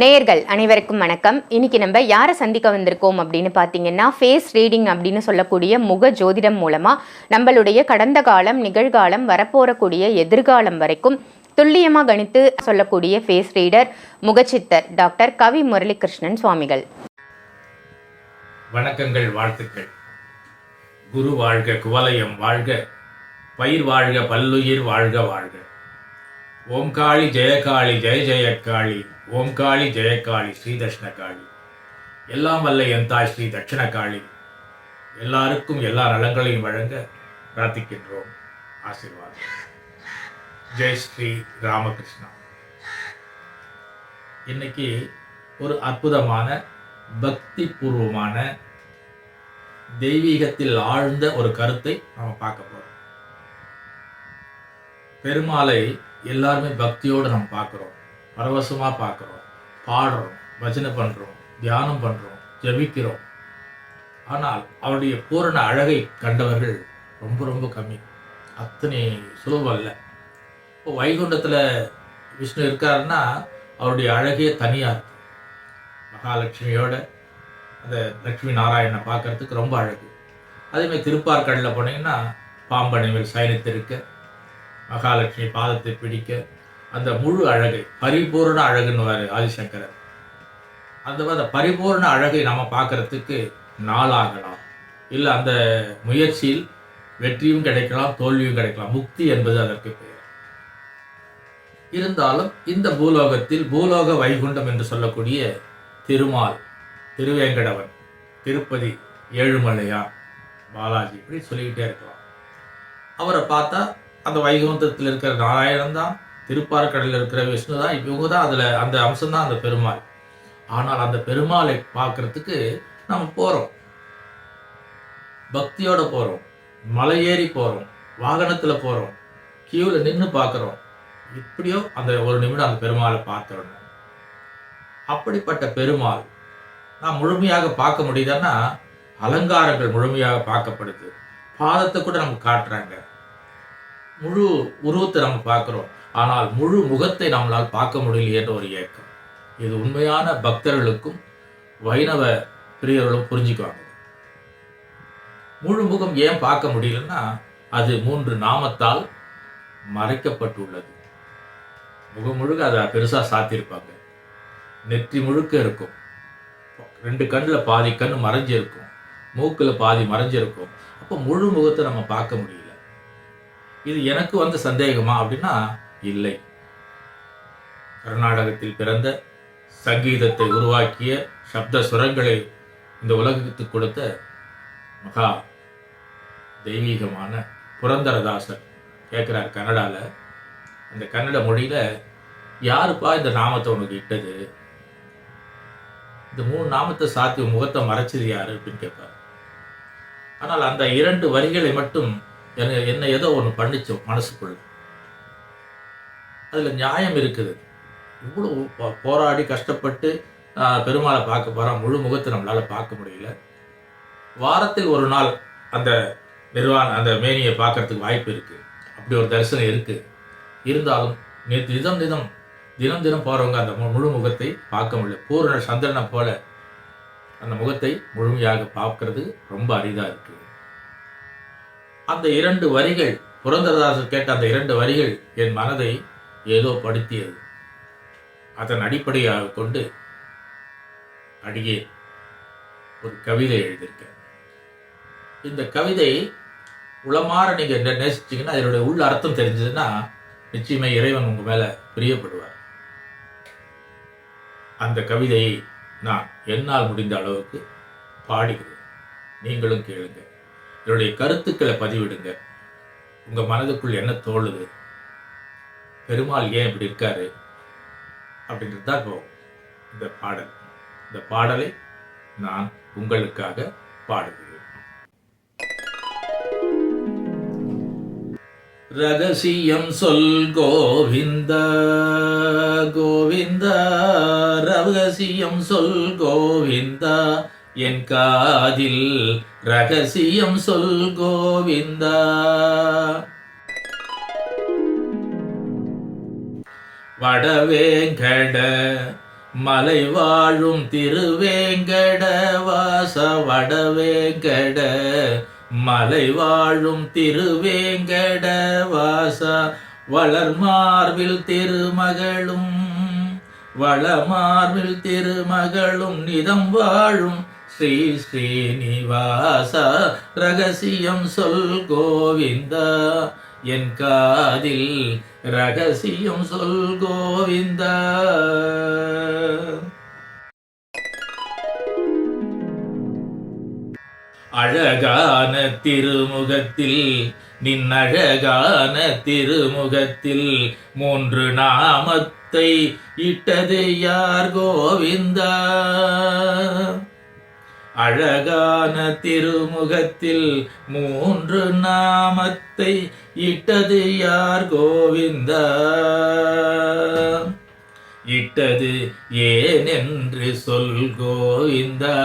நேயர்கள் அனைவருக்கும் வணக்கம். இன்னைக்கு நம்ம யாரை சந்திக்க வந்திருக்கோம் அப்படின்னு பார்த்தீங்கன்னா ஃபேஸ் ரீடிங் அப்படின்னு சொல்லக்கூடிய முக ஜோதிடம் மூலமாக நம்மளுடைய கடந்த காலம் நிகழ்காலம் வரப்போறக்கூடிய எதிர்காலம் வரைக்கும் துல்லியமாக கணித்து சொல்லக்கூடிய ஃபேஸ் ரீடர் முகச்சித்தர் டாக்டர் கவி முரளிகிருஷ்ணன் சுவாமிகள். வணக்கங்கள் வாழ்த்துக்கள். குரு வாழ்க குவலயம் வாழ்க பயிர் வாழ்க பல்லுயிர் வாழ்க வாழ்க. ஓம் காளி ஜெயகாளி ஜெய ஜெயக்காளி ஓம்காளி ஜெயகாளி ஸ்ரீ தட்சிணகாளி எல்லாம் வல்ல என் தாய் ஸ்ரீ தட்சிணகாளி எல்லாருக்கும் எல்லா நலங்களையும் வழங்க பிரார்த்திக்கின்றோம். ஆசீர்வாதம். ஜெய் ஸ்ரீ ராமகிருஷ்ணா. இன்னைக்கு ஒரு அற்புதமான பக்தி பூர்வமான தெய்வீகத்தில் ஆழ்ந்த ஒரு கருத்தை நாம் பார்க்க போறோம். பெருமாளை எல்லாருமே பக்தியோடு நம்ம பார்க்குறோம். பரவசமாக பார்க்குறோம். பாடுறோம் பஜனை பண்ணுறோம் தியானம் பண்ணுறோம் ஜெபிக்கிறோம். ஆனால் அவருடைய பூரண அழகை கண்டவர்கள் ரொம்ப ரொம்ப கம்மி. அத்தனை சுலபம் இல்லை இப்போ வைகுண்டத்தில் விஷ்ணு இருக்காருன்னா அவருடைய அழகே தனியாக இருக்கு. மகாலட்சுமியோட அந்த லக்ஷ்மி நாராயணனை பார்க்கறதுக்கு ரொம்ப அழகு. அதேமாதிரி திருப்பார்கடலில் போனீங்கன்னா பாம்பனை மேல் மகாலட்சுமி பாதத்தை பிடிக்க அந்த முழு அழகை பரிபூர்ண அழகுன்னுவார் ஆதிசங்கரர். அந்த அந்த பரிபூர்ண அழகை நம்ம பார்க்குறதுக்கு நாளாகலாம். இல்லை அந்த முயற்சியில் வெற்றியும் கிடைக்கலாம் தோல்வியும் கிடைக்கலாம். முக்தி என்பது அதற்கு பெயர். இருந்தாலும் இந்த பூலோகத்தில் பூலோக வைகுண்டம் என்று சொல்லக்கூடிய திருமால் திருவேங்கடவன் திருப்பதி ஏழுமலையான் பாலாஜி இப்படி சொல்லிக்கிட்டே இருக்கலாம். அவரை பார்த்தா அந்த வைகுந்தத்தில் இருக்கிற நாராயணன் தான் திருப்பார்கடலில் இருக்கிற விஷ்ணு தான் இவங்க தான் அதில் அந்த அம்சம்தான் அந்த பெருமாள். ஆனால் அந்த பெருமாளை பார்க்கறதுக்கு நம்ம போகிறோம் பக்தியோட போகிறோம் மலை ஏறி போகிறோம் வாகனத்தில் போகிறோம் கியூவில் நின்று பார்க்குறோம். இப்படியோ அந்த ஒரு நிமிடம் அந்த பெருமாளை பார்த்துடணும். அப்படிப்பட்ட பெருமாள் நான் முழுமையாக பார்க்க முடியுதுன்னா அலங்காரங்கள் முழுமையாக பார்க்கப்படுது. பாதத்தை கூட நமக்கு காட்டுறாங்க. முழு உருவத்தை நம்ம பார்க்குறோம். ஆனால் முழு முகத்தை நம்மளால் பார்க்க முடியலையேன்ற ஒரு ஏக்கம். இது உண்மையான பக்தர்களுக்கும் வைணவ பிரியர்களும் புரிஞ்சுக்குவாங்க. முழு முகம் ஏன் பார்க்க முடியலன்னா அது மூன்று நாமத்தால் மறைக்கப்பட்டுள்ளது. முகம் முழுக்க அதை பெருசாக சாத்தியிருப்பாங்க. நெற்றி முழுக்க இருக்கும். ரெண்டு கண்ணில் பாதி கண் மறைஞ்சிருக்கும். மூக்கில் பாதி மறைஞ்சிருக்கும். அப்போ முழு முகத்தை நம்ம பார்க்க முடியல. இது எனக்கு வந்து சந்தேகமா அப்படின்னா இல்லை. கர்நாடகத்தில் பிறந்த சங்கீதத்தை உருவாக்கிய சப்த சுரங்களை இந்த உலகத்துக்கு கொடுத்த மகா தெய்வீகமான புரந்தரதாசர். கேட்குறார் கன்னடாவில் அந்த கன்னட மொழியில் யாருப்பா இந்த நாமத்தை உனக்கு இட்டது? இந்த மூணு நாமத்தை சாத்தி முகத்தை மறைச்சது யாரு அப்படின்னு கேட்பார். ஆனால் அந்த இரண்டு வரிகளை மட்டும் என்ன என்ன ஏதோ ஒன்று பண்ணிச்சோம் மனசுக்குள்ள. அதில் நியாயம் இருக்குது. இவ்வளோ போராடி கஷ்டப்பட்டு பெருமாளை பார்க்க போகிறோம் முழு முகத்தை நம்மளால் பார்க்க முடியல. வாரத்தில் ஒரு நாள் அந்த நிர்வாண அந்த மேனியை பார்க்கறதுக்கு வாய்ப்பு இருக்குது அப்படி ஒரு தரிசனம் இருக்குது இருந்தாலும் நேற்று நிதம் நிதம் தினம் தினம் போகிறவங்க அந்த மு- முழு முகத்தை பார்க்க முடியல. பூரண சந்திரனை போல அந்த முகத்தை முழுமையாக பார்க்கறது ரொம்ப அரிதாக இருக்குது அந்த இரண்டு வரிகள் புரந்தரதாசர் கேட்ட அந்த இரண்டு வரிகள் என் மனதை ஏதோ படுத்தியது. அதன் அடிப்படையாக கொண்டு அடியே ஒரு கவிதை எழுதியிருக்கேன். இந்த கவிதை உளமாற நீங்கள் நேசிச்சீங்கன்னா அதனுடைய உள்ள அர்த்தம் தெரிஞ்சதுன்னா நிச்சயமே இறைவன் உங்க மேல பிரியப்படுவார். அந்த கவிதையை நான் என்னால் முடிந்த அளவுக்கு பாடுகிறேன். நீங்களும் கேளுங்கள். என்னுடைய கருத்துக்களை பதிவிடுங்க. உங்க மனதுக்குள் என்ன தோழுது? பெருமாள் ஏன் இப்படி இருக்காரு? அப்படின்றது தான் இப்போ இந்த பாடல். இந்த பாடலை நான் உங்களுக்காக பாடுகிறேன். ரகசியம் சொல் கோவிந்த கோவிந்த ரகசியம் சொல் கோவிந்தா என் காதில் ரகசியம் சொல் கோவிந்தா. வடவேங்கட மலை வாழும் திருவேங்கட வாச வடவேங்கட மலை வாழும் திருவேங்கட வாச வளர்மார்பில் திருமகளும் வளமார்பில் திருமகளும் நிதம் வாழும் ஸ்ரீ ஸ்ரீனிவாச ரகசியம் சொல் கோவிந்தா. என் காதில் ரகசியம் சொல் கோவிந்தா. அழகான திருமுகத்தில் நின் அழகான திருமுகத்தில் மூன்று நாமத்தை இட்டது யார் கோவிந்தா? அழகான திருமுகத்தில் மூன்று நாமத்தை இட்டது யார் கோவிந்தா? இட்டது ஏனென்று சொல் கோவிந்தா.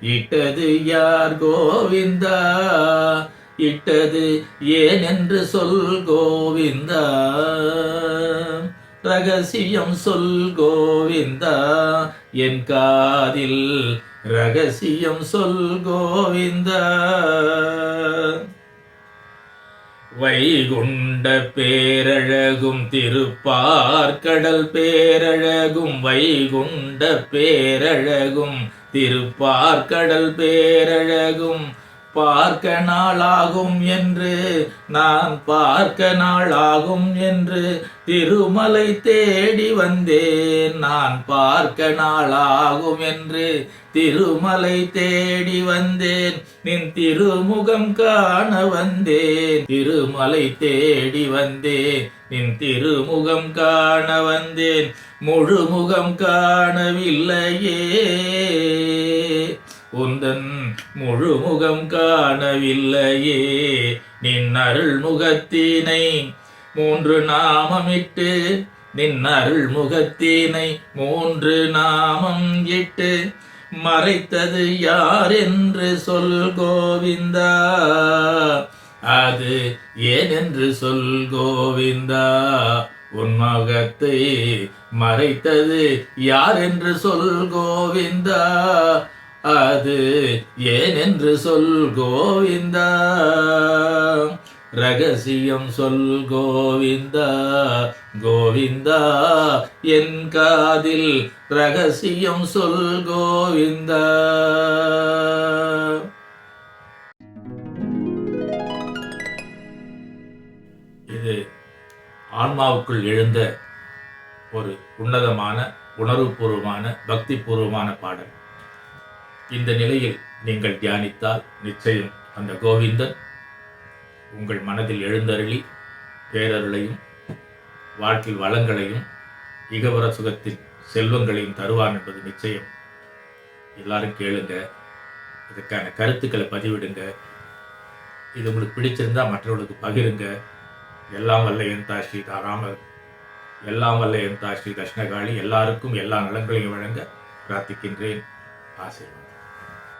இட்டது யார் கோவிந்தா? இட்டது ஏனென்று சொல் கோவிந்தா. ரகசியம் சொல் கோவிந்தா. என் காதில் ரகசியம் சொல் கோவிந்த. வைகுண்ட பேரழகும் திருப்பார்கடல் பேரழகும் வைகுண்ட பேரழகும் திருப்பார்கடல் பேரழகும் பார்க்க நாளாகும் என்று நான் பார்க்க நாளாகும் என்று திருமலை தேடி வந்தேன். நான் பார்க்க நாளாகும் என்று திருமலை தேடி வந்தேன். நின் திருமுகம் காண வந்தேன். திருமலை தேடி வந்தேன். நின் திருமுகம் காண வந்தேன். முழுமுகம் காணவில்லையே. உந்தன் முழுமுகம் காணவில்லையே. நின் அருள் முகத்தினை மூன்று நாமமிட்டு நின் அருள் முகத்தினை மூன்று நாமம் இட்டு மறைத்தது யார் என்று சொல் கோவிந்தா. அது ஏனென்று சொல் கோவிந்தா. உன் மகத்தை மறைத்தது யார் என்று சொல் கோவிந்தா. அது ஏனென்று சொல் கோவிந்தா. ரகசியம் சொல் கோவிந்தா. கோவிந்தா என் காதில் ரகசியம் சொல் கோவிந்தா. இது ஆன்மாவுக்குள் எழுந்த ஒரு உன்னதமான உணர்வுபூர்வமான பக்திபூர்வமான பாடல். இந்த நிலையில் நீங்கள் தியானித்தால் நிச்சயம் அந்த கோவிந்தன் உங்கள் மனதில் எழுந்தருளி பேரருளையும் வாழ்க்கை வளங்களையும் இகவர சுகத்தின் செல்வங்களையும் தருவான் என்பது நிச்சயம். எல்லாரும் கேளுங்க. இதுக்கான கருத்துக்களை பதிவிடுங்க. இது உங்களுக்கு பிடிச்சிருந்தா மற்றவர்களுக்கு பகிருங்க. எல்லாம் வல்ல என் தாஸ்ரீ தாராமர் எல்லாம் வல்ல என் தாஸ்ரீ தஷ்ணகாளி எல்லாருக்கும் எல்லா நலங்களையும் வழங்க பிரார்த்திக்கின்றேன். ஆசீர்வாதம்.